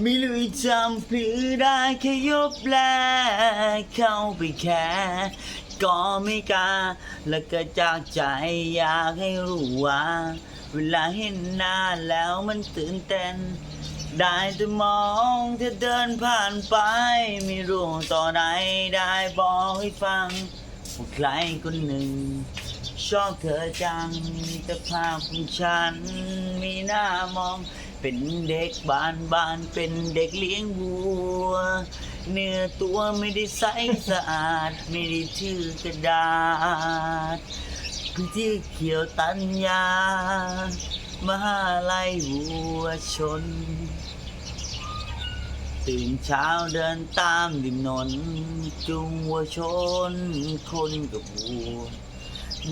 ไม่รู้จำพือได้แค่ยบแลเข้าไปแค่ก็ไม่กล้าแล้วก็จากใจอยากให้รู้ว่า เวลาเห็นหน้าแล้วมันตื่นเต้น ได้แต่มองเธอเดินผ่านไป ไม่รู้ต่อไหนได้บอกให้ฟังว่าใครคนหนึ่ง ชอบเธอจังแต่ภาพของฉันมีหน้ามอง เป็นเด็กบ้านบ้านเป็นเด็กเลี้ยงวัว เนื้อตัวไม่ได้ใสสะอาด ไม่ได้ถือกระดาษพื้นที่เขียวตัญญามหาลัยวัวชน ตื่นเช้าเดินตามริมนน จุงวัวชน คนกับวัว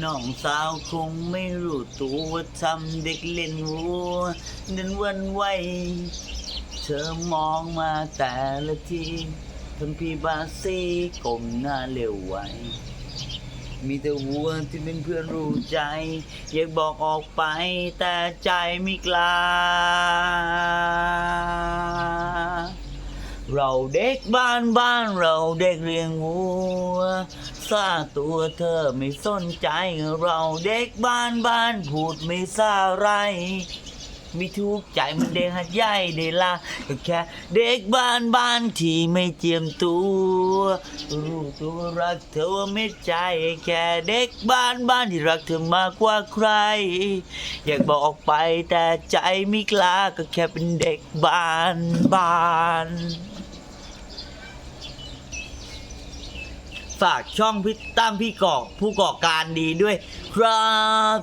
น้องสาวคงไม่รู้ตัวทำเด็กเล่นวัวเดินวันไหวเธอมองมาแต่ละทีทำพี่บาซีกลมหน้าเร็วไวมีแต่วัวที่เป็นเพื่อนรู้ใจ อยากบอกออกไปแต่ใจไม่กล้า เราเด็กบ้านบ้านเราเด็กเลี้ยงวัวซาตัวเธอไม่สนใจ เราเด็กบ้านบ้านพูดไม่ซาไรไม่ทุกข์ใจมันเด็กหัดใหญ่ได้ละก็แค่เด็กบ้านบ้านที่ไม่เจียมตัวรู้ตัวรักเธอว่าไม่ใจ แค่เด็กบ้านบ้านที่รักเธอมากกว่าใคร อยากบอกออกไปแต่ใจไม่กล้าก็แค่เป็นเด็กบ้านบ้าน ฝากช่องพี่ตั้มพี่กอกผู้ก่อการดีด้วยครับ